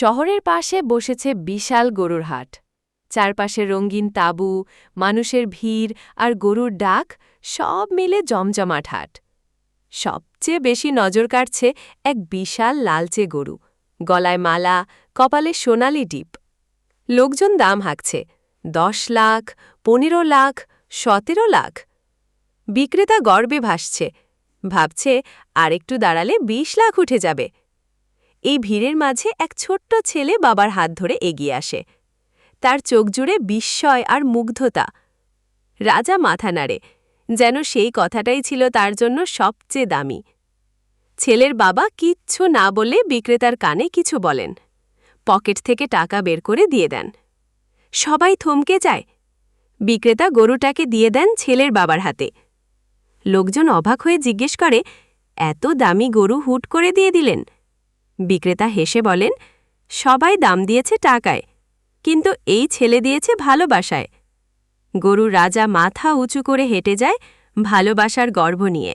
শহরের পাশে বসেছে বিশাল গরুর হাট। চারপাশে রঙিন তাঁবু, মানুষের ভিড় আর গরুর ডাক সব মিলে জমজমাট হাট। সবচেয়ে বেশি নজর কাটছে এক বিশাল লালচে গরু, গলায় মালা, কপালে সোনালি ডিপ। লোকজন দাম হাঁকছে, দশ লাখ, পনেরো লাখ, সতেরো লাখ। বিক্রেতা গর্বে ভাসছে, ভাবছে আরেকটু দাঁড়ালে বিশ লাখ উঠে যাবে। এই ভিড়ের মাঝে এক ছোট্ট ছেলে বাবার হাত ধরে এগিয়ে আসে। তার চোখ জুড়ে বিস্ময় আর মুগ্ধতা। রাজা মাথা নাড়ে, যেন সেই কথাটাই ছিল তার জন্য সবচেয়ে দামি। ছেলের বাবা কিচ্ছু না বলে বিক্রেতার কানে কিছু বলেন। পকেট থেকে টাকা বের করে দিয়ে দেন। সবাই থমকে যায়। বিক্রেতা গরুটাকে দিয়ে দেন ছেলের বাবার হাতে। লোকজন অবাক হয়ে জিজ্ঞেস করে, এত দামি গরু হুট করে দিয়ে দিলেন? বিক্রেতা হেসে বলেন, সবাই দাম দিয়েছে টাকায়, কিন্তু এই ছেলে দিয়েছে ভালোবাসায়। গরু রাজা মাথা উঁচু করে হেঁটে যায় ভালোবাসার গর্ব নিয়ে।